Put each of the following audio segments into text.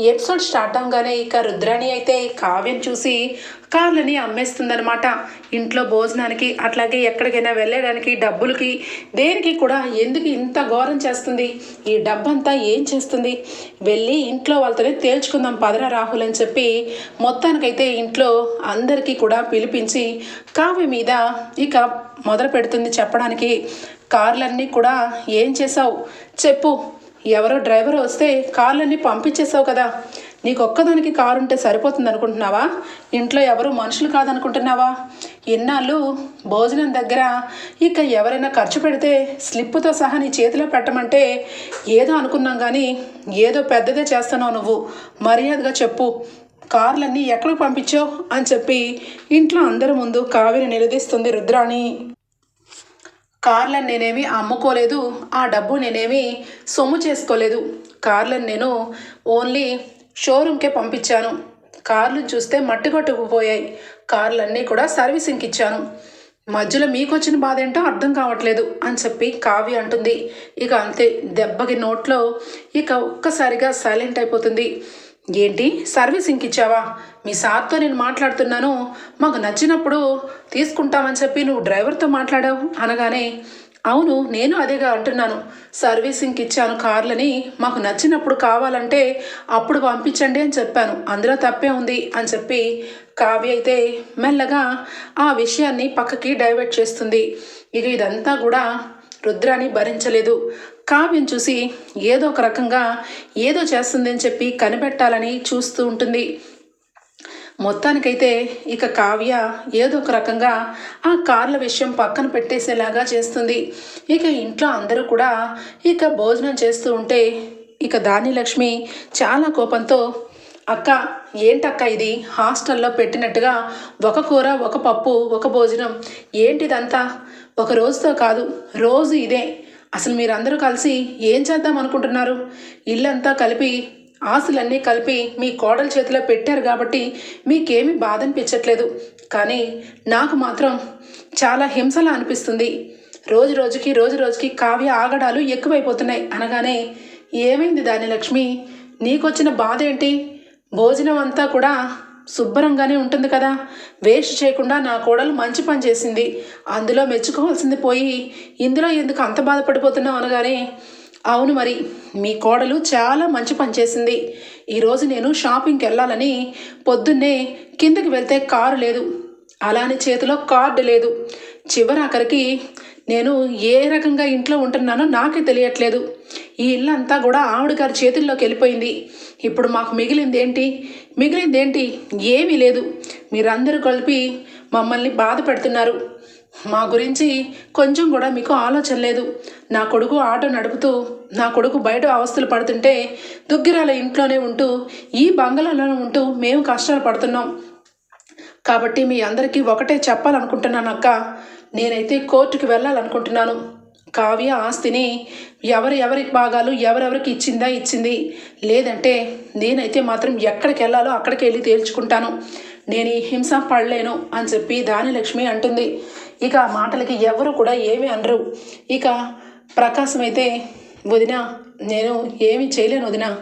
ఈ episode start అవగానే ఇక రుద్రాణి అయితే కావ్యం చూసి కార్లని అమ్మేస్తుందనమాట ఇంట్లో భోజనానికి అట్లాగే ఎక్కడికైనా వెళ్ళడానికి డబ్బులకి దేనికి కూడా ఎందుకు ఇంత ఘోరం చేస్తుంది? ఈ డబ్బంతా ఏం చేస్తుంది? వెళ్ళి ఇంట్లో వాళ్ళతోనే తేల్చుకుందాం పదరా రాహుల్ అని చెప్పి మొత్తానికైతే ఇంట్లో అందరికీ కూడా పిలిపించి కావ్య మీద ఇక మొదలు పెడుతుంది చెప్పడానికి. కార్లన్నీ కూడా ఏం చేసావు చెప్పు. ఎవరో డ్రైవర్ వస్తే కార్లన్నీ పంపించేసావు కదా. నీకు ఒక్కదానికి కారు ఉంటే సరిపోతుంది అనుకుంటున్నావా ఇంట్లో ఎవరు మనుషులు కాదనుకుంటున్నావా? ఇన్నాళ్ళు భోజనం దగ్గర ఇక ఎవరైనా ఖర్చు పెడితే స్లిప్పుతో సహా నీ చేతిలో పెట్టమంటే ఏదో అనుకున్నాం కానీ ఏదో పెద్దదే చేస్తున్నావు నువ్వు. మర్యాదగా చెప్పు. కార్లన్నీ ఎక్కడికి పంపించావు? అని చెప్పి ఇంట్లో అందరి ముందు కావిని నిలదీస్తుంది రుద్రాణి. కార్లను నేనేమి అమ్ముకోలేదు ఆ డబ్బు నేనేమి సొమ్ము చేసుకోలేదు. కార్లను నేను ఓన్లీ షోరూమ్కే పంపించాను. కార్లు చూస్తే మట్టి కొట్టుకుపోయాయి కార్లన్నీ కూడా సర్వీసింగ్కి ఇచ్చాను మధ్యలో మీకు వచ్చిన బాధ ఏంటో అర్థం కావట్లేదు అని చెప్పి కావి అంటుంది. ఇక అంతే దెబ్బకి నోట్లో ఇక ఒక్కసారిగా సైలెంట్ అయిపోతుంది. ఏంటి? సర్వీసింగ్కి ఇచ్చావా? మీ సార్తో నేను మాట్లాడుతున్నాను. మాకు నచ్చినప్పుడు తీసుకుంటామని చెప్పి నువ్వు డ్రైవర్తో మాట్లాడావు అనగానే అవును నేను అదేగా అంటున్నాను. సర్వీసింగ్కి ఇచ్చాను కార్లని మాకు నచ్చినప్పుడు కావాలంటే అప్పుడు పంపించండి అని చెప్పాను. అందులో తప్పే ఉంది అని చెప్పి కావ్య అయితే మెల్లగా ఆ విషయాన్ని పక్కకి డైవర్ట్ చేస్తుంది. ఇక ఇదంతా కూడా రుద్రాని భరించలేదు. కావ్యం చూసి ఏదో ఒక రకంగా ఏదో చేస్తుందని చెప్పి కనిపెట్టాలని చూస్తూ ఉంటుంది. మొత్తానికైతే ఇక కావ్య ఏదో ఒక రకంగా ఆ కార్ల విషయం పక్కన పెట్టేసేలాగా చేస్తుంది. ఇక ఇంట్లో అందరూ కూడా ఇక భోజనం చేస్తూ ఉంటే ఇక దానిలక్ష్మి చాలా కోపంతో అక్క ఏంటక్క ఇది? హాస్టల్లో పెట్టినట్టుగా ఒక కూర ఒక పప్పు ఒక భోజనం. ఏంటిదంతా? ఒక రోజుతో కాదు రోజు ఇదే. అసలు మీరందరూ కలిసి ఏం చేద్దాం అనుకుంటున్నారు? ఇల్లంతా కలిపి ఆస్తులన్నీ కలిపి మీ కోడల చేతిలో పెట్టారు కాబట్టి మీకేమీ బాధ అనిపించట్లేదు కానీ నాకు మాత్రం చాలా హింసలా అనిపిస్తుంది. రోజు రోజుకి రోజు రోజుకి కావ్య ఆగడాలు ఎక్కువైపోతున్నాయి అనగానే ఏమైంది దాని లక్ష్మి? నీకొచ్చిన బాధ ఏంటి భోజనం అంతా కూడా శుభ్రంగానే ఉంటుంది కదా. వేస్ట్ చేయకుండా నా కోడలు మంచి పని చేసింది. అందులో మెచ్చుకోవాల్సింది పోయి ఇందులో ఎందుకు అంత బాధపడిపోతున్నావు అనగానే అవును మరి మీ కోడలు చాలా మంచి పని చేసింది. ఈరోజు నేను షాపింగ్కి వెళ్ళాలని పొద్దున్నే కిందకి వెళ్తే కారు లేదు. అలానే చేతిలో కార్డు లేదు. చివరాఖరికి నేను ఏ రకంగా ఇంట్లో ఉంటున్నానో నాకే తెలియట్లేదు. ఈ ఇల్లు అంతా కూడా ఆవిడ గారి చేతుల్లోకి వెళ్ళిపోయింది. ఇప్పుడు మాకు మిగిలింది ఏంటి మిగిలింది ఏంటి ఏమీ లేదు. మీరందరూ కలిపి మమ్మల్ని బాధ పెడుతున్నారు. మా గురించి కొంచెం కూడా మీకు ఆలోచన లేదు. నా కొడుకు ఆటో నడుపుతూ నా కొడుకు బయట అవస్థలు పడుతుంటే దుగ్గిరాల ఇంట్లోనే ఉంటూ ఈ బంగళాలోనే ఉంటూ మేము కష్టాలు పడుతున్నాం. కాబట్టి మీ అందరికీ ఒకటే చెప్పాలనుకుంటున్నాను అక్క. నేనైతే కోర్టుకి వెళ్ళాలనుకుంటున్నాను. కావ్య ఆస్తిని ఎవరెవరి ఎవరి భాగాలు ఎవరెవరికి ఇచ్చిందా ఇచ్చింది? లేదంటే నేనైతే మాత్రం ఎక్కడికి వెళ్ళాలో అక్కడికి వెళ్ళి తేల్చుకుంటాను. నేను ఈ హింస పడలేను అని చెప్పి దానిలక్ష్మి అంటుంది. ఇక ఆ మాటలకి ఎవరు కూడా ఏమీ అనరు. ఇక ప్రకాశం అయితే వదిన నేను ఏమీ చేయలేను వదిన.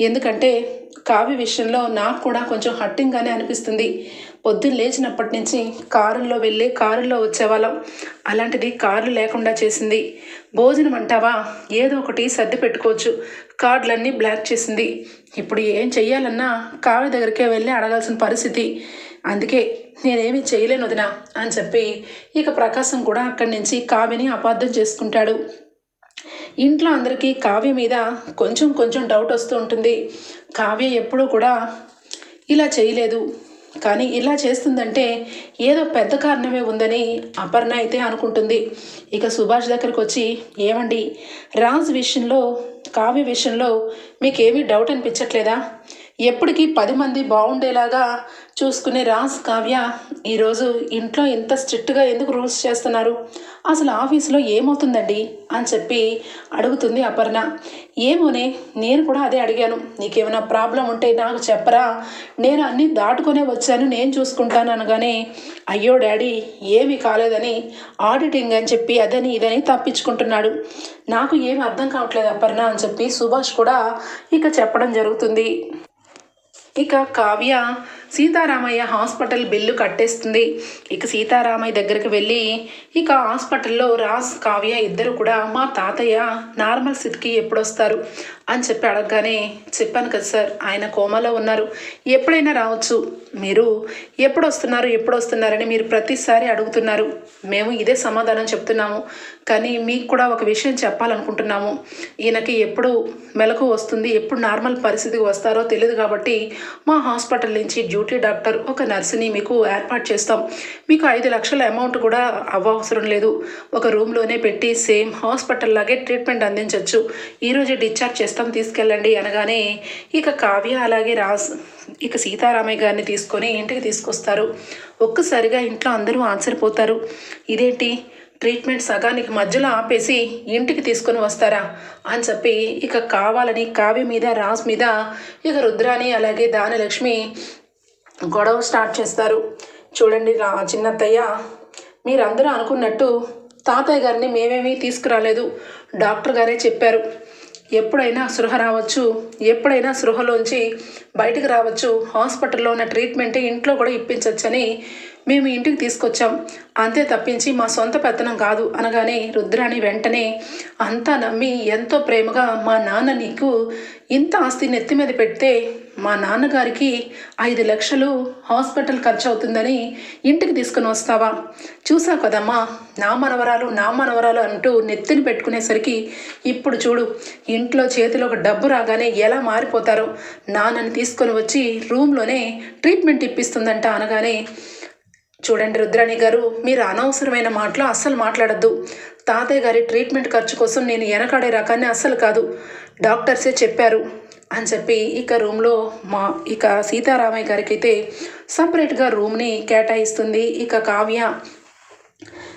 ఎందుకంటే కావ్య విషయంలో నాకు కూడా కొంచెం హట్టింగ్గానే అనిపిస్తుంది. పొద్దున్న లేచినప్పటి నుంచి కారుల్లో వెళ్ళి కారుల్లో వచ్చేవాళ్ళం. అలాంటిది కారు లేకుండా చేసింది. భోజనం అంటావా? ఏదో ఒకటి సర్ది పెట్టుకోవచ్చు. కార్డులన్నీ బ్లాక్ చేసింది. ఇప్పుడు ఏం చెయ్యాలన్నా కావ్య దగ్గరికే వెళ్ళి అడగాల్సిన పరిస్థితి. అందుకే నేనేమి చేయలేను వదినా అని చెప్పి ఇక ప్రకాశం కూడా అక్కడి నుంచి కావ్యని అపార్థం చేసుకుంటాడు. ఇంట్లో అందరికీ కావ్య మీద కొంచెం కొంచెం డౌట్ వస్తూ ఉంటుంది. కావ్య ఎప్పుడూ కూడా ఇలా చేయలేదు. కానీ ఇలా చేస్తుందంటే ఏదో పెద్ద కారణమే ఉందని అపర్ణ అయితే అనుకుంటుంది. ఇక సుభాష్ దగ్గరికి వచ్చి ఏమండి రాజ్ విషయంలో కావ్య విషయంలో మీకేమీ డౌట్ అనిపించట్లేదా? ఎప్పటికీ పది మంది బాగుండేలాగా చూసుకునే రాజ్ కావ్య ఈరోజు ఇంట్లో ఇంత స్ట్రిక్ట్గా ఎందుకు రూల్స్ చేస్తున్నారు? అసలు ఆఫీస్లో ఏమవుతుందండి? అని చెప్పి అడుగుతుంది అపర్ణ. ఏమోనే నేను కూడా అదే అడిగాను. నీకేమైనా ప్రాబ్లం ఉంటే నాకు చెప్పరా? నేను అన్నీ దాటుకునే వచ్చాను నేను చూసుకుంటాను అనగానే అయ్యో డాడీ ఏమీ కాలేదని ఆడిటింగ్ అని చెప్పి అదని ఇదని తప్పించుకుంటున్నాడు. నాకు ఏమి అర్థం కావట్లేదు అపర్ణ అని చెప్పి సుభాష్ కూడా ఇక చెప్పడం జరుగుతుంది. ఇక కావ్య సీతారామయ్య హాస్పిటల్ బిల్లు కట్టేస్తుంది. ఇక సీతారామయ్య దగ్గరికి వెళ్ళి ఇక హాస్పిటల్లో రాజ్ కావ్య ఇద్దరు కూడా మా తాతయ్య నార్మల్ స్థితికి ఎప్పుడొస్తారు? అని చెప్పి అడగగానే చెప్పాను కదా సార్ ఆయన కోమాలో ఉన్నారు. ఎప్పుడైనా రావచ్చు. మీరు ఎప్పుడు వస్తున్నారు ఎప్పుడు వస్తున్నారని మీరు ప్రతిసారి అడుగుతున్నారు. మేము ఇదే సమాధానం చెప్తున్నాము. కానీ మీకు కూడా ఒక విషయం చెప్పాలనుకుంటున్నాము. ఈయనకి ఎప్పుడు మెలకు వస్తుంది ఎప్పుడు నార్మల్ పరిస్థితికి వస్తారో తెలియదు కాబట్టి మా హాస్పిటల్ నుంచి డ్యూటీ డాక్టర్ ఒక నర్సుని మీకు ఏర్పాటు చేస్తాం. మీకు ఐదు లక్షల అమౌంట్ కూడా అవ్వవసరం లేదు. ఒక రూమ్లోనే పెట్టి సేమ్ హాస్పిటల్ లాగే ట్రీట్మెంట్ అందించవచ్చు ఈరోజు డిశ్చార్జ్ చేస్తాం తీసుకెళ్ళండి అనగానే ఇక కావ్య అలాగే రాస్ ఇక సీతారామయ్య గారిని తీసుకొని ఇంటికి తీసుకొస్తారు. ఒక్కసారిగా ఇంట్లో అందరూ ఆశ్చర్యపోతారు. ఇదేంటి? ట్రీట్మెంట్ సగానికి మధ్యలో ఆపేసి ఇంటికి తీసుకొని వస్తారా? అని చెప్పి ఇక కావాలని కావ్య మీద రాజ్ మీద ఇక రుద్రాని అలాగే దానలక్ష్మి గొడవ స్టార్ట్ చేస్తారు. చూడండి రా చిన్నత్తయ్య మీరందరూ అనుకున్నట్టు తాతయ్య గారిని మేమేమీ తీసుకురాలేదు. డాక్టర్ గారే చెప్పారు ఎప్పుడైనా సృహ రావచ్చు ఎప్పుడైనా సృహలోంచి బయటకు రావచ్చు హాస్పిటల్లో ఉన్న ట్రీట్మెంట్ ఇంట్లో కూడా ఇప్పించవచ్చని మేము ఇంటికి తీసుకొచ్చాం. అంతే తప్పించి మా సొంత పెత్తనం కాదు అనగానే రుద్రాణి వెంటనే అంతా నమ్మి ఎంతో ప్రేమగా మా నాన్న నీకు ఇంత ఆస్తి నెత్తి మీద పెడితే మా నాన్నగారికి ఐదు లక్షలు హాస్పిటల్ ఖర్చు అవుతుందని ఇంటికి తీసుకుని వస్తావా? చూసావు కదమ్మా నా మనవరాలు నా మనవరాలు అంటూ నెత్తిని పెట్టుకునేసరికి ఇప్పుడు చూడు ఇంట్లో చేతిలో ఒక డబ్బు రాగానే ఎలా మారిపోతారో. నాన్నని తీసుకొని వచ్చి రూమ్లోనే ట్రీట్మెంట్ ఇప్పిస్తుందంట అనగానే చూడండి రుద్రాణి గారు మీరు అనవసరమైన మాటలు అస్సలు మాట్లాడద్దు. తాతయ్య గారి ట్రీట్మెంట్ ఖర్చు కోసం నేను వెనకాడే రకాన్ని అస్సలు కాదు. డాక్టర్సే చెప్పారు. అని చెప్పి ఇక రూమ్లో మా ఇక సీతారామయ్య గారికి అయితే సపరేట్గా రూమ్ని కేటాయిస్తుంది ఇక కావ్య.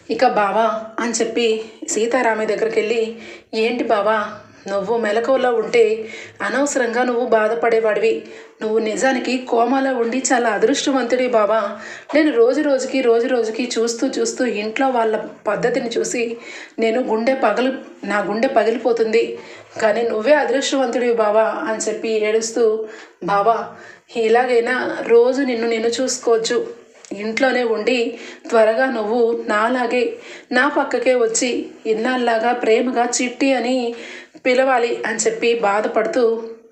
ఇక బావా అని చెప్పి సీతారామయ్య దగ్గరికి వెళ్ళి ఏంటి బావా నువ్వు మెలకువలో ఉంటే అనవసరంగా నువ్వు బాధపడేవాడివి. నువ్వు నిజానికి కోమాలో ఉండి చాలా అదృష్టవంతుడి బాబా నేను రోజు రోజుకి రోజు రోజుకి చూస్తూ చూస్తూ ఇంట్లో వాళ్ళ పద్ధతిని చూసి నేను గుండె పగలు నా గుండె పగిలిపోతుంది. కానీ నువ్వే అదృష్టవంతుడివి బావా అని చెప్పి ఏడుస్తూ బావా ఇలాగైనా రోజు నిన్ను నేను చూసుకోవచ్చు. ఇంట్లోనే ఉండి త్వరగా నువ్వు నాలాగే నా పక్కకే వచ్చి ఇన్నాళ్ళలాగా ప్రేమగా చిట్టి అని పిలవాలి అని చెప్పి బాధపడుతూ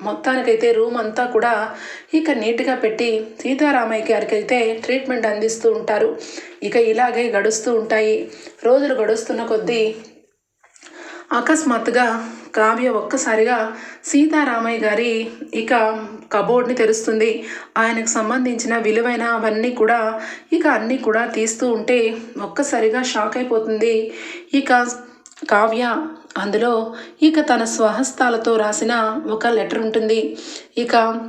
మొత్తానికైతే రూమ్ అంతా కూడా ఇక నీట్గా పెట్టి సీతారామయ్య గారికి అయితే ట్రీట్మెంట్ అందిస్తూ ఉంటారు. ఇక ఇలాగే గడుస్తూ ఉంటాయి. రోజులు గడుస్తున్న కొద్దీ అకస్మాత్తుగా కావ్య ఒక్కసారిగా సీతారామయ్య గారి ఇక కబోర్డ్ని తెరుస్తుంది. ఆయనకు సంబంధించిన విలువైన అవన్నీ కూడా ఇక అన్నీ కూడా తీస్తూ ఉంటే ఒక్కసారిగా షాక్ అయిపోతుంది. ఇక కావ్య అందులో ఇక తన స్వహస్తాలతో రాసిన ఒక లెటర్ ఉంటుంది. ఇక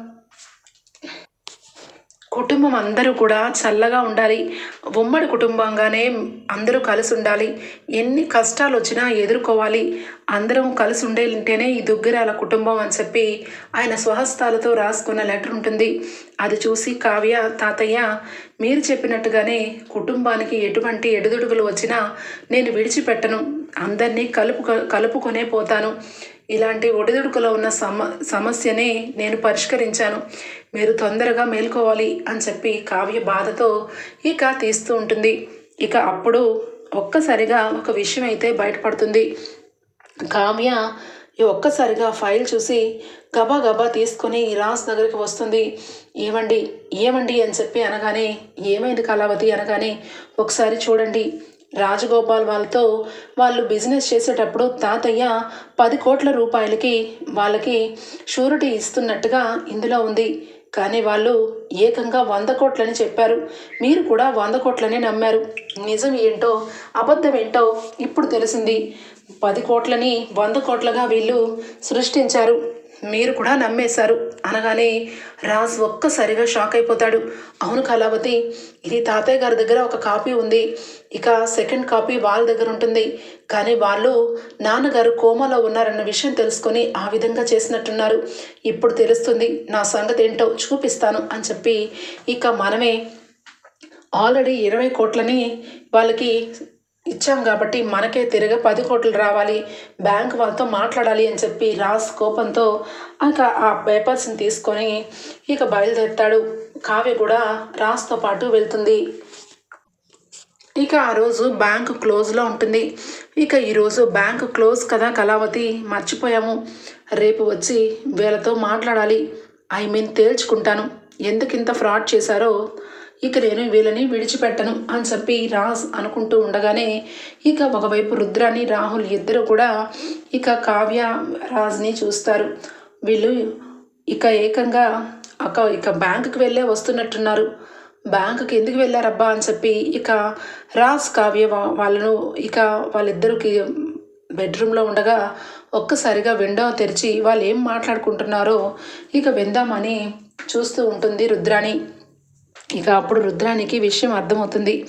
కుటుంబం అందరూ కూడా చల్లగా ఉండాలి. ఉమ్మడి కుటుంబంగానే అందరూ కలిసి ఉండాలి. ఎన్ని కష్టాలు వచ్చినా ఎదుర్కోవాలి. అందరం కలిసి ఉండేంటేనే ఈ దుగ్గిరాల కుటుంబం అని చెప్పి ఆయన స్వహస్తాలతో రాసుకున్న లెటర్ ఉంటుంది. అది చూసి కావ్య తాతయ్య మీరు చెప్పినట్టుగానే కుటుంబానికి ఎటువంటి ఎడుదుడుగులు వచ్చినా నేను విడిచిపెట్టను. అందరినీ కలుపు కలుపుకొనే పోతాను. ఇలాంటి ఒడిదుడుకులో ఉన్న సమ సమస్యని నేను పరిష్కరించాను. మీరు తొందరగా మేల్కోవాలి అని చెప్పి కావ్య బాధతో ఇక తీస్తూ ఉంటుంది. ఇక అప్పుడు ఒక్కసారిగా ఒక విషయం అయితే బయటపడుతుంది. కావ్య ఒక్కసారిగా ఫైల్ చూసి గబా గబా తీసుకొని రాజ్ దగ్గరికి వస్తుంది. ఏమండి ఏమండి అని చెప్పి అనగానే ఏమైంది కళావతి? అనగానే ఒకసారి చూడండి రాజగోపాల్ వాళ్ళతో వాళ్ళు బిజినెస్ చేసేటప్పుడు తాతయ్య పది కోట్ల రూపాయలకి వాళ్ళకి షూరిటీ ఇస్తున్నట్టుగా ఇందులో ఉంది. కానీ వాళ్ళు ఏకంగా వంద కోట్లని చెప్పారు. మీరు కూడా వంద కోట్లని నమ్మారు. నిజం ఏంటో అబద్ధం ఏంటో ఇప్పుడు తెలిసింది. పది కోట్లని వంద కోట్లగా వీళ్ళు సృష్టించారు. మీరు కూడా నమ్మేశారు అనగానే రాజ్ ఒక్కసారిగా షాక్ అయిపోతాడు. అవును కళావతి ఇది తాతయ్య గారి దగ్గర ఒక కాపీ ఉంది. ఇక సెకండ్ కాపీ వాళ్ళ దగ్గర ఉంటుంది. కానీ వాళ్ళు నాన్నగారు కోమాలో ఉన్నారన్న విషయం తెలుసుకొని ఆ విధంగా చేసినట్టున్నారు. ఇప్పుడు తెలుస్తుంది నా సంగతి ఏంటో చూపిస్తాను అని చెప్పి ఇక మనమే ఆల్రెడీ ఇరవై కోట్లని వాళ్ళకి ఇచ్చాం కాబట్టి మనకే తిరిగి పది కోట్లు రావాలి. బ్యాంక్ వాళ్ళతో మాట్లాడాలి అని చెప్పి రాస్ కోపంతో ఇక ఆ పేపర్స్ని తీసుకొని ఇక బయలుదేరుతాడు. కావ్య కూడా రాస్తో పాటు వెళ్తుంది. ఇక ఆ రోజు బ్యాంకు క్లోజ్లో ఉంటుంది. ఇక ఈరోజు బ్యాంకు క్లోజ్ కదా కళావతి మర్చిపోయాము. రేపు వచ్చి వీళ్ళతో మాట్లాడాలి. ఐ మీన్ తేల్చుకుంటాను. ఎందుకు ఇంత ఫ్రాడ్ చేశారో ఇక నేను వీళ్ళని విడిచిపెట్టను అని చెప్పి రాజ్ అనుకుంటూ ఉండగానే ఇక ఒకవైపు రుద్రాని రాహుల్ ఇద్దరు కూడా ఇక కావ్య రాజ్ని చూస్తారు. వీళ్ళు ఇక ఏకంగా అక్క ఇక బ్యాంకుకి వెళ్ళే వస్తున్నట్టున్నారు. బ్యాంకుకి ఎందుకు వెళ్ళారబ్బా అని చెప్పి ఇక రాజ్ కావ్య వా- వాళ్ళను ఇక వాళ్ళిద్దరికి బెడ్రూమ్లో ఉండగా ఒక్కసారిగా విండో తెరిచి వాళ్ళు ఏం మాట్లాడుకుంటున్నారో ఇక విందామని చూస్తూ ఉంటుంది రుద్రాణి ఇక అప్పుడు రుద్రానికి విషయం అర్థమవుతుంది.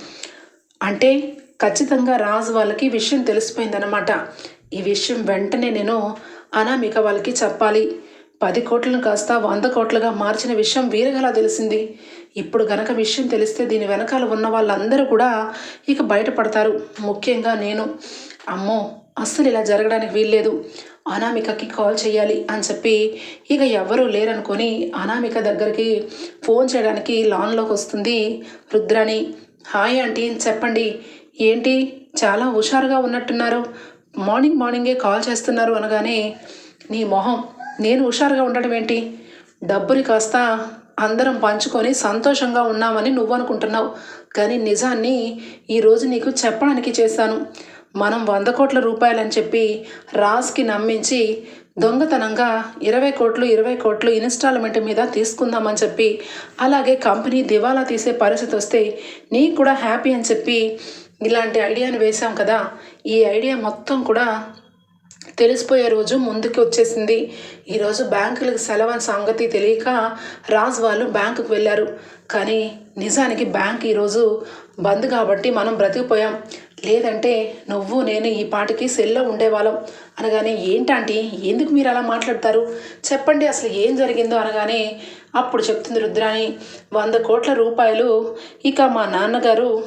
అంటే ఖచ్చితంగా రాజు వాళ్ళకి విషయం తెలిసిపోయిందనమాట ఈ విషయం వెంటనే నేను అనామిక వాళ్ళకి చెప్పాలి. పది కోట్లను కాస్త వంద కోట్లుగా మార్చిన విషయం వీరగలా తెలిసింది. ఇప్పుడు గనక విషయం తెలిస్తే దీని వెనకాల ఉన్న వాళ్ళందరూ కూడా ఇక బయటపడతారు. ముఖ్యంగా నేను. అమ్మో అస్సలు ఇలా జరగడానికి వీల్లేదు. అనామికకి కాల్ చేయాలి అని చెప్పి ఇక ఎవరూ లేరనుకొని అనామిక దగ్గరికి ఫోన్ చేయడానికి లాన్లోకి వస్తుంది రుద్రాణి. హాయ్ ఆంటీ చెప్పండి. ఏంటి? చాలా హుషారుగా ఉన్నట్టున్నారు. మార్నింగ్ మార్నింగే కాల్ చేస్తున్నారు అనగానే నీ మొహం నేను హుషారుగా ఉండడం ఏంటి? డబ్బుని కాస్త అందరం పంచుకొని సంతోషంగా ఉన్నామని నువ్వు అనుకుంటున్నావు కానీ నిజాన్ని ఈరోజు నీకు చెప్పడానికి చేశాను. మనం వంద కోట్ల రూపాయలని చెప్పి రాజ్కి నమ్మించి దొంగతనంగా ఇరవై కోట్లు ఇరవై కోట్లు ఇన్స్టాల్మెంట్ మీద తీసుకుందామని చెప్పి అలాగే కంపెనీ దివాలా తీసే పరిస్థితి వస్తే నీకు కూడా హ్యాపీ అని చెప్పి ఇలాంటి ఐడియాను వేశాం కదా. ఈ ఐడియా మొత్తం కూడా తెలిసిపోయే రోజు ముందుకు వచ్చేసింది. ఈరోజు బ్యాంకులకు సెలవు సంగతి తెలియక రాజ్ వాళ్ళు బ్యాంకుకు వెళ్ళారు. కానీ నిజానికి బ్యాంక్ ఈరోజు బంద్ కాబట్టి మనం బ్రతికిపోయాం. లేదంటే నువ్వు నేను ఈ పాటికి సెల్లో ఉండేవాళ్ళం. అనగానే ఏంటంటే ఎందుకు మీరు అలా మాట్లాడతారు? చెప్పండి అసలు ఏం జరిగిందో? అనగానే అప్పుడు చెప్తుంది రుద్రాని వంద కోట్ల రూపాయలు ఇక మా నాన్నగారు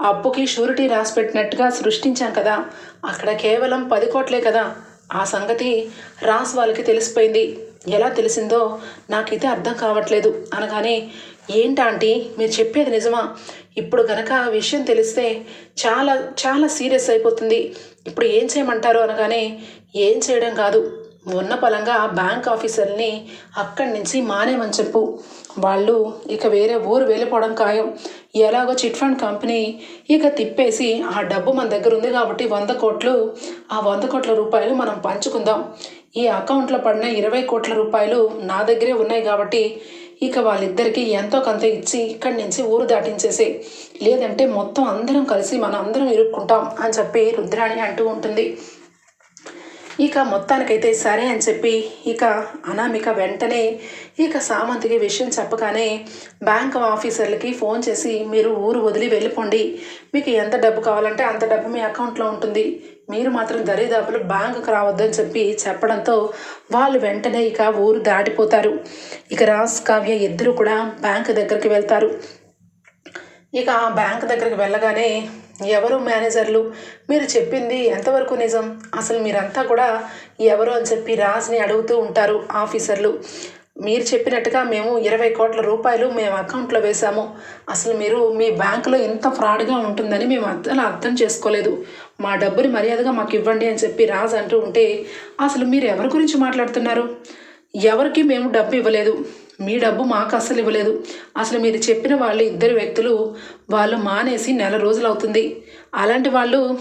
అప్పుకి షూరిటీ రాసి పెట్టినట్టుగా సృష్టించాం కదా. అక్కడ కేవలం పది కోట్లే కదా. ఆ సంగతి రాస్ వాళ్ళకి తెలిసిపోయింది. ఎలా తెలిసిందో నాకైతే అర్థం కావట్లేదు. అనగానే ఏంటంటే మీరు చెప్పేది నిజమా? ఇప్పుడు గనక ఆ విషయం తెలిస్తే చాలా చాలా సీరియస్ అయిపోతుంది. ఇప్పుడు ఏం చేయమంటారు అనగానే ఏం చేయడం కాదు. ఉన్న పలంగా బ్యాంక్ ఆఫీసర్ని అక్కడి నుంచి మానేమని చెప్పు. వాళ్ళు ఇక వేరే ఊరు వెళ్ళిపోవడం ఖాయం. ఎలాగో చిట్ ఫండ్ కంపెనీ ఇక తిప్పేసి ఆ డబ్బు మన దగ్గర ఉంది కాబట్టి వంద కోట్లు ఆ వంద కోట్ల రూపాయలు మనం పంచుకుందాం. ఈ అకౌంట్లో పడిన ఇరవై కోట్ల రూపాయలు నా దగ్గరే ఉన్నాయి కాబట్టి ఇక వాళ్ళిద్దరికీ ఎంతో కొంత ఇచ్చి ఇక్కడి నుంచి ఊరు దాటించేసే. లేదంటే మొత్తం అందరం కలిసి మనం అందరం ఇరుక్కుంటాం అని చెప్పి రుద్రాణి అంటూ ఉంటుంది. ఇక మొత్తానికైతే సరే అని చెప్పి ఇక అనామిక వెంటనే ఇక సామంతికి విషయం చెప్పగానే బ్యాంక్ ఆఫీసర్లకి ఫోన్ చేసి మీరు ఊరు వదిలి వెళ్ళిపోండి. మీకు ఎంత డబ్బు కావాలంటే అంత డబ్బు మీ అకౌంట్లో ఉంటుంది. మీరు మాత్రం దరిదాపులు బ్యాంకుకు రావద్దని చెప్పి చెప్పడంతో వాళ్ళు వెంటనే ఇక ఊరు దాటిపోతారు. ఇక రాజ్ కావ్య ఇద్దరు కూడా బ్యాంకు దగ్గరికి వెళ్తారు. ఇక ఆ బ్యాంక్ దగ్గరికి వెళ్ళగానే ఎవరు మేనేజర్లు? మీరు చెప్పింది ఎంతవరకు నిజం? అసలు మీరంతా కూడా ఎవరు అని చెప్పి రాజ్ని అడుగుతూ ఉంటారు ఆఫీసర్లు. మీరు చెప్పినట్టుగా మేము ఇరవై కోట్ల రూపాయలు మేము అకౌంట్లో వేశాము. అసలు మీరు మీ బ్యాంకులో ఇంత ఫ్రాడ్గా ఉంటుందని మేము అర్థం అర్థం చేసుకోలేదు. మా డబ్బుని మర్యాదగా మాకు ఇవ్వండి అని చెప్పి రాజు అంటూ ఉంటే అసలు మీరు ఎవరి గురించి మాట్లాడుతున్నారు? ఎవరికి మేము డబ్బు ఇవ్వలేదు. మీ డబ్బు మాకు అసలు ఇవ్వలేదు. అసలు మీరు చెప్పిన వాళ్ళు ఇద్దరు వ్యక్తులు వాళ్ళు మానేసి నెల రోజులు అవుతుంది. అలాంటి వాళ్ళు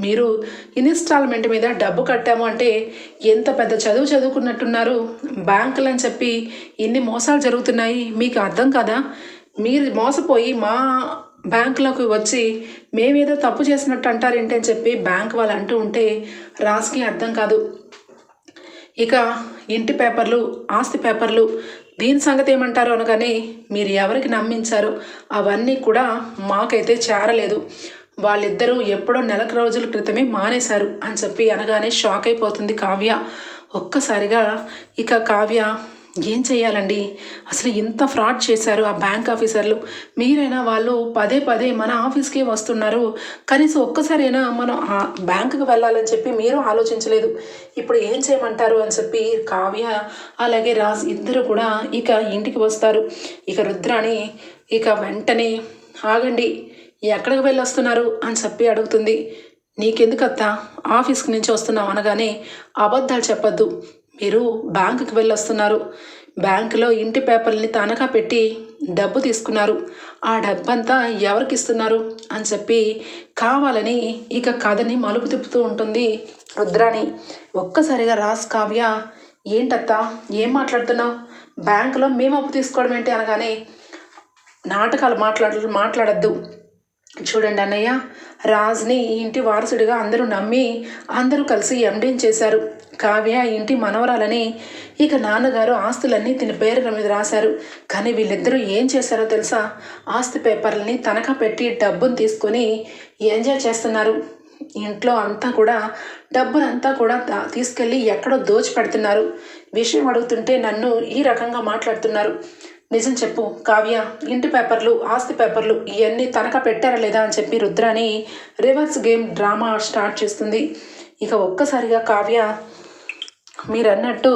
మీరు ఇన్స్టాల్మెంట్ మీద డబ్బు కట్టాము అంటే ఎంత పెద్ద చదువు చదువుకున్నట్టున్నారు? బ్యాంకులు అని చెప్పి ఇన్ని మోసాలు జరుగుతున్నాయి మీకు అర్థం కదా? మీరు మోసపోయి మా బ్యాంకులోకి వచ్చి మేమేదో తప్పు చేసినట్టు అంటారేంటి అని చెప్పి బ్యాంక్ వాళ్ళు అంటూ ఉంటే రాసుకి అర్థం కాదు. ఇక ఇంటి పేపర్లు ఆస్తి పేపర్లు దీని సంగతి ఏమంటారు అనగానే మీరు ఎవరికి నమ్మించారు అవన్నీ కూడా మాకైతే చేరలేదు. వాళ్ళిద్దరూ ఎప్పుడో నెలకు రోజుల క్రితమే మానేశారు అని చెప్పి అనగానే షాక్ అయిపోతుంది కావ్య. ఒక్కసారిగా ఇక కావ్య ఏం చేయాలండి అసలు ఇంత ఫ్రాడ్ చేశారు ఆ బ్యాంక్ ఆఫీసర్లు. మీరైనా వాళ్ళు పదే పదే మన ఆఫీస్కే వస్తున్నారు. కనీసం ఒక్కసారైనా మనం ఆ బ్యాంకుకి వెళ్ళాలని చెప్పి మీరు ఆలోచించలేదు. ఇప్పుడు ఏం చేయమంటారు? అని చెప్పి కావ్య అలాగే రాజ్ ఇద్దరు కూడా ఇక ఇంటికి వస్తారు. ఇక రుద్రాణి ఇక వెంటనే ఆగండి. ఎక్కడికి వెళ్ళొస్తున్నారు అని చెప్పి అడుగుతుంది. నీకెందుకు అత్త ఆఫీస్కి నుంచి వస్తున్నాం అనగానే అబద్ధాలు చెప్పొద్దు. మీరు బ్యాంకుకి వెళ్ళి వస్తున్నారు బ్యాంకులో ఇంటి పేపర్ని తనఖా పెట్టి డబ్బు తీసుకున్నారు. ఆ డబ్బంతా ఎవరికి ఇస్తున్నారు? అని చెప్పి కావాలని ఇక కథని మలుపు తిప్పుతూ ఉంటుంది రుద్రాణి. ఒక్కసారిగా రాస్ కావ్య ఏంటత్తా? ఏం మాట్లాడుతున్నావు? బ్యాంకులో మేము అప్పు తీసుకోవడం ఏంటి? అనగానే నాటకాలు మాట్లాడ మాట్లాడద్దు. చూడండి అన్నయ్య రాజ్ని ఈ ఇంటి వారసుడిగా అందరూ నమ్మి అందరూ కలిసి ఎండీని చేశారు. కావ్య ఇంటి మనవరాలని ఇక నాన్నగారు ఆస్తులన్నీ తిని పేరుల మీద రాశారు. కానీ వీళ్ళిద్దరూ ఏం చేశారో తెలుసా? ఆస్తి పేపర్లని తనఖా పెట్టి డబ్బును తీసుకొని ఎంజాయ్ చేస్తున్నారు. ఇంట్లో అంతా కూడా డబ్బునంతా కూడా తీసుకెళ్ళి ఎక్కడో దోచి పెడుతున్నారు విషయం అడుగుతుంటే నన్ను ఈ రకంగా మాట్లాడుతున్నారు. నిజం చెప్పు కావ్య. ఇంటి పేపర్లు ఆస్తి పేపర్లు ఇవన్నీ తనఖా పెట్టారా లేదా అని చెప్పి Rudrani reverse game drama start చేస్తుంది. ఇక ఒక్కసారిగా కావ్య మీరు అన్నట్టు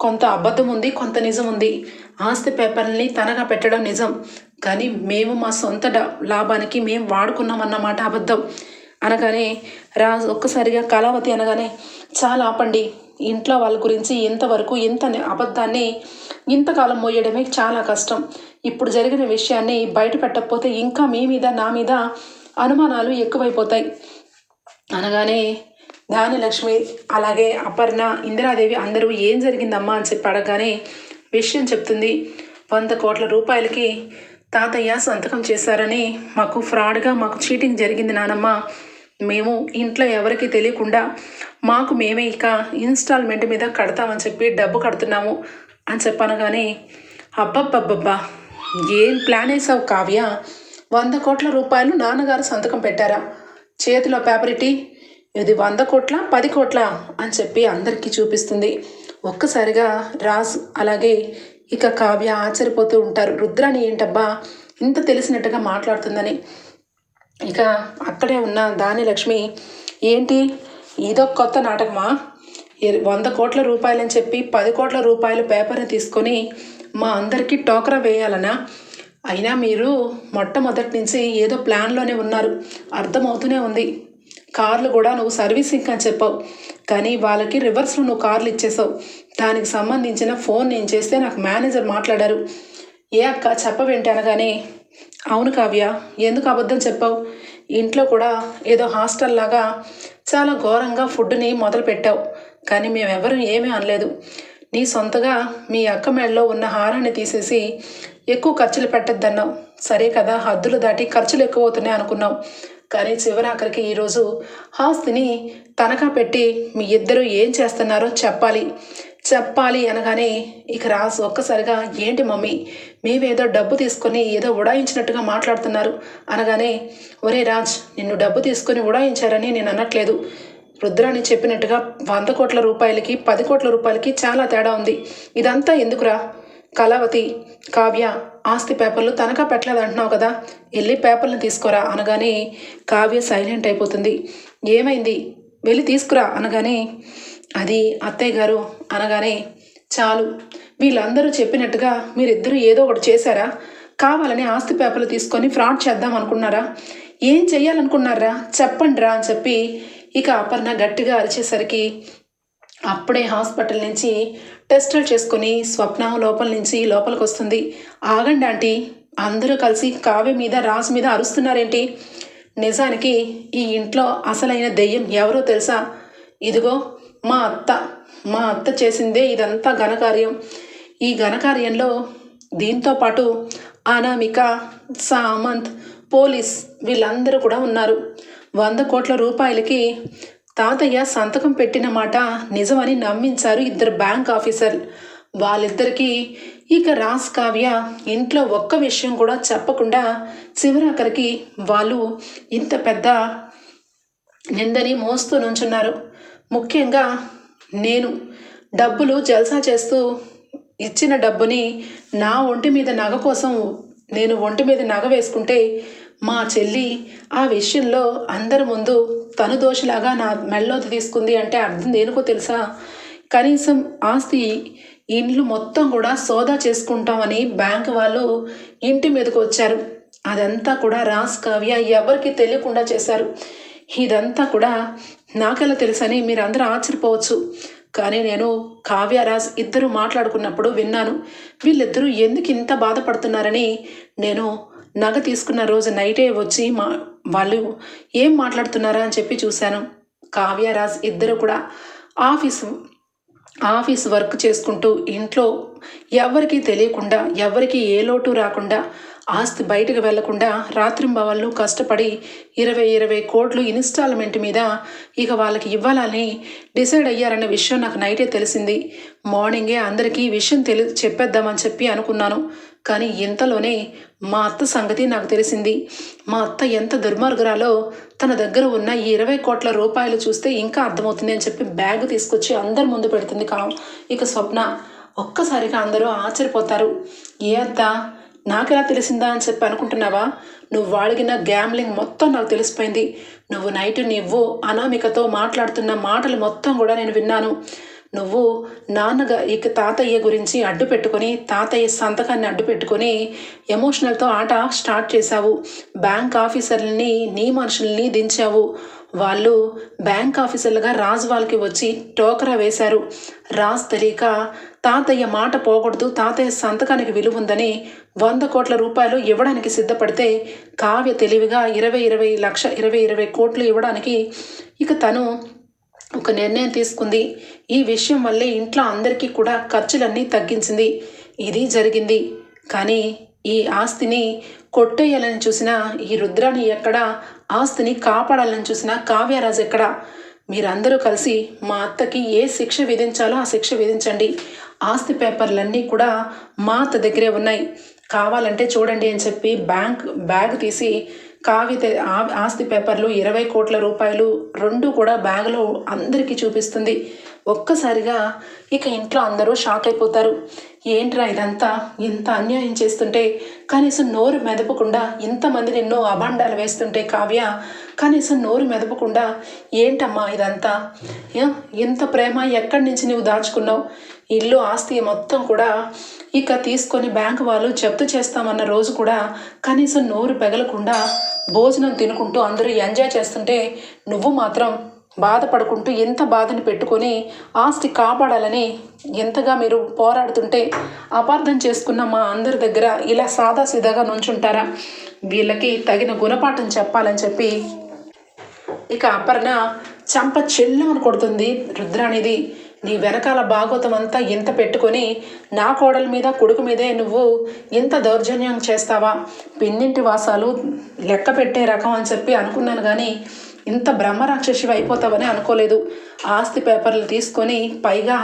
కొంత అబద్ధం ఉంది కొంత నిజం ఉంది. ఆస్తి పేపర్ని తనగా పెట్టడం నిజం. కానీ మేము మా సొంత లాభానికి మేము వాడుకున్నాం అన్నమాట అబద్ధం. అనగానే రా ఒక్కసారిగా కళావతి అనగానే చాలా ఆపండి. ఇంట్లో వాళ్ళ గురించి ఇంతవరకు ఇంత అబద్ధాన్ని ఇంతకాలం మోయడమే చాలా కష్టం. ఇప్పుడు జరిగిన విషయాన్ని బయట పెట్టకపోతే ఇంకా మీ మీద నా మీద అనుమానాలు ఎక్కువైపోతాయి. అనగానే దాని లక్ష్మి అలాగే అపర్ణ ఇందిరాదేవి అందరూ ఏం జరిగిందమ్మా? అని చెప్పి అడగగానే విషయం చెప్తుంది. వంద కోట్ల రూపాయలకి తాతయ్య సంతకం చేశారని మాకు ఫ్రాడ్గా మాకు చీటింగ్ జరిగింది నానమ్మ. మేము ఇంట్లో ఎవరికి తెలియకుండా మాకు మేమే ఇక ఇన్స్టాల్మెంట్ మీద కడతామని చెప్పి డబ్బు కడుతున్నాము అని చెప్పనగానే అబ్బబ్బబ్బబ్బా ఏం ప్లాన్ వేసావు కావ్య? వంద కోట్ల రూపాయలు నాన్నగారు సంతకం పెట్టారా? చేతిలో పేపరిటీ ఇది వంద కోట్ల పది కోట్ల అని చెప్పి అందరికీ చూపిస్తుంది. ఒక్కసారిగా రాజ్ అలాగే ఇక కావ్య ఆశ్చర్యపోతూ ఉంటారు. రుద్రాని ఏంటబ్బా? ఇంత తెలిసినట్టుగా మాట్లాడుతుందని. ఇక అక్కడే ఉన్న దాని లక్ష్మి ఏంటి? ఇదో కొత్త నాటకమా? వంద కోట్ల రూపాయలని చెప్పి పది కోట్ల రూపాయలు పేపర్ని తీసుకొని మా అందరికీ టోకరా వేయాలనా? అయినా మీరు మొట్టమొదటి నుంచి ఏదో ప్లాన్లోనే ఉన్నారు. అర్థమవుతూనే ఉంది. కార్లు కూడా నువ్వు సర్వీసింగ్ అని చెప్పావు. కానీ వాళ్ళకి రివర్స్లో నువ్వు కార్లు ఇచ్చేసావు. దానికి సంబంధించిన ఫోన్ నేను చేస్తే నాకు మేనేజర్ మాట్లాడారు. ఏ అక్క చెప్పవేంటి అనగానే అవును కావ్య ఎందుకు అబద్ధం చెప్పావు? ఇంట్లో కూడా ఏదో హాస్టల్ లాగా చాలా ఘోరంగా ఫుడ్ని మొదలు పెట్టావు. కానీ మేమెవరూ ఏమీ అనలేదు. నీ సొంతగా మీ అక్క మేడలో ఉన్న హారాన్ని తీసేసి ఎక్కువ ఖర్చులు పెట్టద్దన్నావు. సరే కదా హద్దులు దాటి ఖర్చులు ఎక్కువ అవుతున్నాయి అనుకున్నావు. కానీ చివరాఖరికి ఈరోజు ఆస్తిని తనఖా పెట్టి మీ ఇద్దరు ఏం చేస్తున్నారో చెప్పాలి. చెప్పాలి అనగానే ఇక రాజు ఒక్కసారిగా ఏంటి మమ్మీ మేమేదో డబ్బు తీసుకొని ఏదో ఉడాయించినట్టుగా మాట్లాడుతున్నారు అనగానే ఒరే రాజ్ నిన్ను డబ్బు తీసుకొని ఉడాయించారని నేను అనట్లేదు. రుద్రాని చెప్పినట్టుగా వంద కోట్ల రూపాయలకి పది కోట్ల రూపాయలకి చాలా తేడా ఉంది. ఇదంతా ఎందుకురా? కళావతి కావ్య ఆస్తి పేపర్లు తనఖా పెట్టలేదు అంటున్నావు కదా వెళ్ళి పేపర్లను తీసుకోరా అనగానే కావ్య సైలెంట్ అయిపోతుంది. ఏమైంది? వెళ్ళి తీసుకురా అనగానే అది అత్తయ్య గారు అనగానే చాలు. వీళ్ళందరూ చెప్పినట్టుగా మీరిద్దరూ ఏదో ఒకటి చేశారా? కావాలని ఆస్తి పేపర్లు తీసుకొని ఫ్రాడ్ చేద్దాం అనుకున్నారా? ఏం చెయ్యాలనుకున్నారా? చెప్పండి రా అని చెప్పి ఇక అపర్ణ గట్టిగా అరిచేసరికి అప్పుడే హాస్పిటల్ నుంచి టెస్టులు చేసుకుని స్వప్న లోపల నుంచి లోపలికి వస్తుంది ఆగండి ఆంటీ అందరూ కలిసి కావ్య మీద రాజు మీద అరుస్తున్నారేంటి? నిజానికి ఈ ఇంట్లో అసలైన దెయ్యం ఎవరో తెలుసా? ఇదిగో మా అత్త మా అత్త చేసిందే ఇదంతా ఘనకార్యం. ఈ ఘనకార్యంలో దీంతో పాటు అనామిక సామంత్ పోలీస్ వీళ్ళందరూ కూడా ఉన్నారు. వంద కోట్ల రూపాయలకి తాతయ్య సంతకం పెట్టిన మాట నిజమని నమ్మించారు ఇద్దరు బ్యాంక్ ఆఫీసర్ వాళ్ళిద్దరికీ ఇక రాస్ కావ్య ఇంట్లో ఒక్క విషయం కూడా చెప్పకుండా చివరాఖరికి వాళ్ళు ఇంత పెద్ద నిందని మోస్తూ నుంచున్నారు. ముఖ్యంగా నేను. డబ్బులు జల్సా చేస్తూ ఇచ్చిన డబ్బుని నా ఒంటి మీద నగ కోసం నేను ఒంటి మీద నగ వేసుకుంటే మా చెల్లి ఆ విషయంలో అందరి ముందు తను దోషిలాగా నా మెళ్ళలోకి తీసుకుంది అంటే అర్థం దేనికో తెలుసా? కనీసం ఆస్తి ఇండ్లు మొత్తం కూడా సోదా చేసుకుంటామని బ్యాంక్ వాళ్ళు ఇంటి మీదకు వచ్చారు. అదంతా కూడా రాస్ కావ్య ఎవరికి తెలియకుండా చేశారు. ఇదంతా కూడా నాకెలా తెలుసని మీరందరూ ఆశ్చర్యపోవచ్చు. కానీ నేను కావ్యరాజ్ ఇద్దరు మాట్లాడుకున్నప్పుడు విన్నాను. వీళ్ళిద్దరూ ఎందుకు ఇంత బాధపడుతున్నారని నేను నగ తీసుకున్న రోజు నైటే వచ్చి మా వాళ్ళు ఏం మాట్లాడుతున్నారా అని చెప్పి చూశాను. కావ్యరాజ్ ఇద్దరు కూడా ఆఫీసు ఆఫీస్ వర్క్ చేసుకుంటూ ఇంట్లో ఎవరికీ తెలియకుండా ఎవరికీ ఏ లోటు రాకుండా ఆస్తి బయటకు వెళ్ళకుండా రాత్రింబవళ్ళు కష్టపడి ఇరవై ఇరవై కోట్లు ఇన్స్టాల్మెంట్ మీద ఇక వాళ్ళకి ఇవ్వాలని డిసైడ్ అయ్యారన్న విషయం నాకు నైటే తెలిసింది. మార్నింగే అందరికీ విషయం తెలి చెప్పేద్దామని చెప్పి అనుకున్నాను. కానీ ఇంతలోనే మా అత్త సంగతి నాకు తెలిసింది. మా అత్త ఎంత దుర్మార్గురాలో తన దగ్గర ఉన్న ఈ ఇరవై కోట్ల రూపాయలు చూస్తే ఇంకా అర్థమవుతుంది అని చెప్పి బ్యాగ్ తీసుకొచ్చి అందరి ముందు పెడుతుంది కా. ఇక స్వప్న ఒక్కసారిగా అందరూ ఆశ్చర్యపోతారు. ఏ అత్త నాకెలా తెలిసిందా అని చెప్పి అనుకుంటున్నావా? నువ్వు వాడిగిన గ్యామ్లింగ్ మొత్తం నాకు తెలిసిపోయింది. నువ్వు నైట్ నువ్వు అనామికతో మాట్లాడుతున్న మాటలు మొత్తం కూడా నేను విన్నాను. నువ్వు నాన్నగా ఇక తాతయ్య గురించి అడ్డు పెట్టుకొని తాతయ్య సంతకాన్ని అడ్డు పెట్టుకొని ఎమోషనల్తో ఆట స్టార్ట్ చేశావు. బ్యాంక్ ఆఫీసర్లని నీ మనుషుల్ని దించావు. వాళ్ళు బ్యాంక్ ఆఫీసర్లుగా రాజు వాళ్ళకి వచ్చి టోకరా వేశారు. రాజ్ తెలియక తాతయ్య మాట పోకూడదు తాతయ్య సంతకానికి విలువ ఉందని వంద కోట్ల రూపాయలు ఇవ్వడానికి సిద్ధపడితే కావ్య తెలివిగా ఇరవై ఇరవై లక్ష ఇరవై ఇరవై కోట్లు ఇవ్వడానికి ఇక తను ఒక నిర్ణయం తీసుకుంది. ఈ విషయం వల్లే ఇంట్లో అందరికీ కూడా ఖర్చులన్నీ తగ్గించింది. ఇది జరిగింది. కానీ ఈ ఆస్తిని కొట్టేయాలని చూసిన ఈ రుద్రాని ఎక్కడ? ఆస్తిని కాపాడాలని చూసిన కావ్యరాజు ఎక్కడ? మీరందరూ కలిసి మా అత్తకి ఏ శిక్ష విధించాలో ఆ శిక్ష విధించండి. ఆస్తి పేపర్లన్నీ కూడా మా అత్త దగ్గరే ఉన్నాయి. కావాలంటే చూడండి అని చెప్పి బ్యాంక్ బ్యాగ్ తీసి కావిత ఆస్తి పేపర్లు ఇరవై కోట్ల రూపాయలు రెండు కూడా బ్యాగ్లో అందరికీ చూపిస్తుంది. ఒక్కసారిగా ఇక ఇంట్లో అందరూ షాక్ అయిపోతారు. ఏంట్రా ఇదంతా? ఇంత అన్యాయం చేస్తుంటే కనీసం నోరు మెదపకుండా ఇంతమందిని ఎన్నో అభాండాలు వేస్తుంటే కావ్య కనీసం నోరు మెదపకుండా ఏంటమ్మా ఇదంతా? ఇంత ప్రేమ ఎక్కడి నుంచి నువ్వు దాచుకున్నావు? ఇల్లు ఆస్తి మొత్తం కూడా ఇక తీసుకొని బ్యాంకు వాళ్ళు జప్తు చేస్తామన్న రోజు కూడా కనీసం నోరు పెగలకుండా భోజనం తినుకుంటూ అందరూ ఎంజాయ్ చేస్తుంటే నువ్వు మాత్రం బాధపడుకుంటూ ఎంత బాధని పెట్టుకొని ఆస్తి కాపాడాలని ఎంతగా మీరు పోరాడుతుంటే అపార్థం చేసుకున్న మా అందరి దగ్గర ఇలా సాదాసీదాగా నుంచుంటారా? వీళ్ళకి తగిన గుణపాఠం చెప్పాలని చెప్పి ఇక అపర్ణ చంప చెల్లుమని కొడుతుంది రుద్రానిది నీ వెనకాల భాగవతం అంతా ఇంత పెట్టుకొని నా కోడల మీద కొడుకు మీదే నువ్వు ఇంత దౌర్జన్యం చేస్తావా? పిన్నింటి వాసాలు లెక్క పెట్టే రకం అని చెప్పి అనుకున్నాను కానీ ఇంత బ్రహ్మరాక్షసి అయిపోతావని అనుకోలేదు. ఆస్తి పేపర్లు తీసుకొని పైగా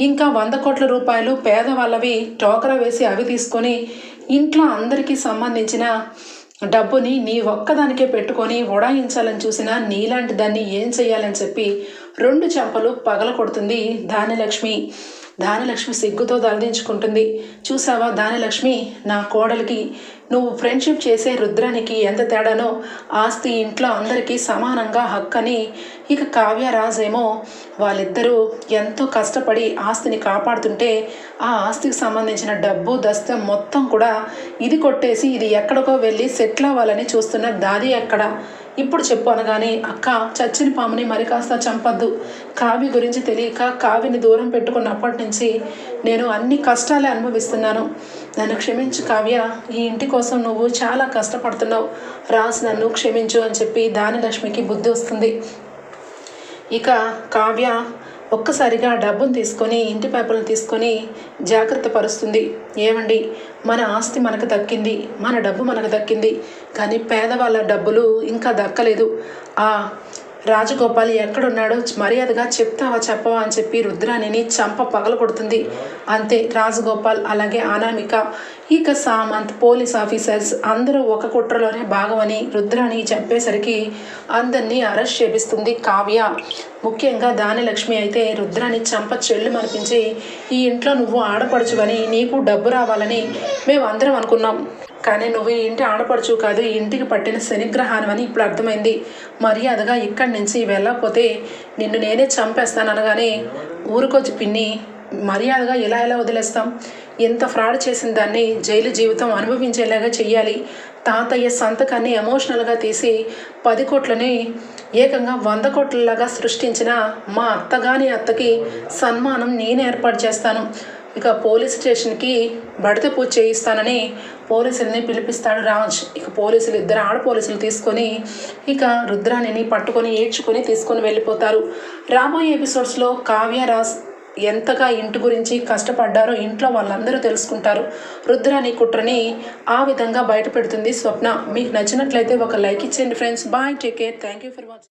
ఇంకా వంద కోట్ల రూపాయలు పేదవాళ్ళవి టోకరా వేసి అవి తీసుకొని ఇంట్లో అందరికీ సంబంధించిన డబ్బుని నీ ఒక్కదానికే పెట్టుకొని ఉడాయించాలని చూసినా నీలాంటి దాన్ని ఏం చెయ్యాలని చెప్పి రెండు చెంపలు పగల కొడుతుంది దానిలక్ష్మి దానిలక్ష్మి సిగ్గుతో తలదించుకుంటుంది చూసావా దానిలక్ష్మి నా కోడలికి నువ్వు ఫ్రెండ్షిప్ చేసే రుద్రానికి ఎంత తేడానో ఆస్తి ఇంట్లో అందరికీ సమానంగా హక్కని. ఇక కావ్యరాజేమో వాళ్ళిద్దరూ ఎంతో కష్టపడి ఆస్తిని కాపాడుతుంటే ఆ ఆస్తికి సంబంధించిన డబ్బు దస్తం మొత్తం కూడా ఇది కొట్టేసి ఇది ఎక్కడికో వెళ్ళి సెటిల్ అవ్వాలని చూస్తున్న దాది ఎక్కడ ఇప్పుడు చెప్పు అనగానే అక్క చచ్చిన పాముని మరి కాస్త చంపద్దు. కావ్య గురించి తెలియక కావ్యని దూరం పెట్టుకున్నప్పటి నుంచి నేను అన్ని కష్టాలే అనుభవిస్తున్నాను. నన్ను క్షమించు కావ్య ఈ ఇంటి కోసం నువ్వు చాలా కష్టపడుతున్నావు. రాసి నన్ను క్షమించు అని చెప్పి దానిలక్ష్మికి బుద్ధి వస్తుంది. ఇక కావ్య ఒక్కసారిగా డబ్బును తీసుకొని ఇంటి పేపర్లు తీసుకొని జాగ్రత్త పరుస్తుంది. ఏమండి మన ఆస్తి మనకు దక్కింది. మన డబ్బు మనకు దక్కింది. కానీ పేదవాళ్ళ డబ్బులు ఇంకా దక్కలేదు. ఆ రాజగోపాల్ ఎక్కడున్నాడో మర్యాదగా చెప్తావా చెప్పవా అని చెప్పి రుద్రాణిని చంప పగల కొడుతుంది. అంతే రాజగోపాల్ అలాగే అనామిక. ఇక సామంత్ పోలీస్ ఆఫీసర్స్ అందరూ ఒక కుట్రలోనే భాగమని రుద్రాణి చెప్పేసరికి అందరినీ అరెస్ట్ చేపిస్తుంది కావ్య. ముఖ్యంగా దానిలక్ష్మి అయితే రుద్రాన్ని చంప చెల్లు మనిపించి ఈ ఇంట్లో నువ్వు ఆడపడుచువని నీకు డబ్బు రావాలని మేము అందరం అనుకున్నాం. కానీ నువ్వు ఈ ఇంటి ఆడపడుచు కాదు ఈ ఇంటికి పట్టిన శనిగ్రహానం అని ఇప్పుడు అర్థమైంది. మర్యాదగా ఇక్కడి నుంచి వెళ్ళకపోతే నిన్ను నేనే చంపేస్తాను అనగానే ఊరికొచ్చి పిన్ని మర్యాదగా ఎలా ఎలా వదిలేస్తాం? ఎంత ఫ్రాడ్ చేసిన దాన్ని జైలు జీవితం అనుభవించేలాగా చెయ్యాలి. తాతయ్య సంతకాన్ని ఎమోషనల్గా తీసి పది కోట్లని ఏకంగా వంద కోట్లలాగా సృష్టించిన మా అత్తగాని అత్తకి సన్మానం నేను ఏర్పాటు చేస్తాను. ఇక పోలీస్ స్టేషన్కి బడిత పూజ చేయిస్తానని పోలీసుల్ని పిలిపిస్తాడు రాజ్. ఇక పోలీసులు ఇద్దరు ఆడ పోలీసులు తీసుకొని ఇక రుద్రాణిని పట్టుకొని ఏడ్చుకొని తీసుకొని వెళ్ళిపోతారు. రాబోయే ఎపిసోడ్స్లో కావ్య రాజ్ ఎంతగా ఇంటి గురించి కష్టపడ్డారో ఇంట్లో వాళ్ళందరూ తెలుసుకుంటారు. రుద్రాని కుట్రని ఆ విధంగా బయట పెడుతుంది స్వప్న. మీకు నచ్చినట్లయితే ఒక లైక్ ఇచ్చేయండి friends. Bye take care. Thank you for watching.